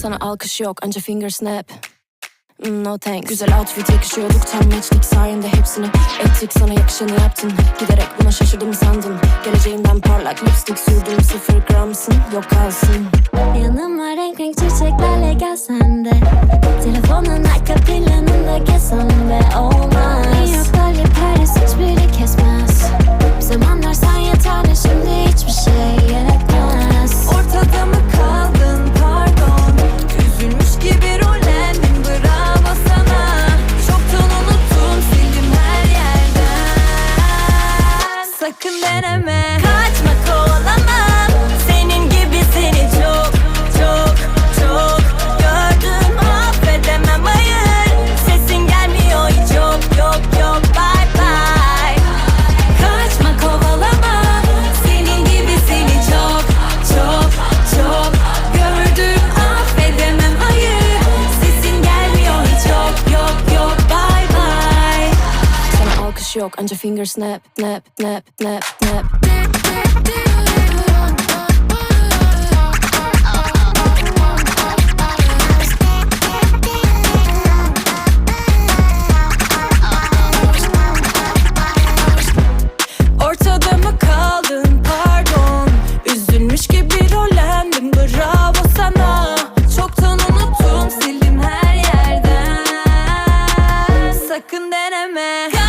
Sana alkış yok anca finger snap. Mm, no thanks. Güzel outfit yakışıyorduk tam meçlik sayende hepsini Ettik. Sana yakışanı yaptın Giderek buna şaşırdım sandın Geleceğinden parlak lipstick sürdüm Sıfır gramsın yok kalsın. Yanıma renk renk çiçeklerle gel sen Duruş şey yok. Anca finger snap, snap, snap, snap, snap. Ortada mı kaldın? Pardon. Üzülmüş gibi rollendim bravo sana. Çoktan unuttum sildim her yerden. Sakın deneme.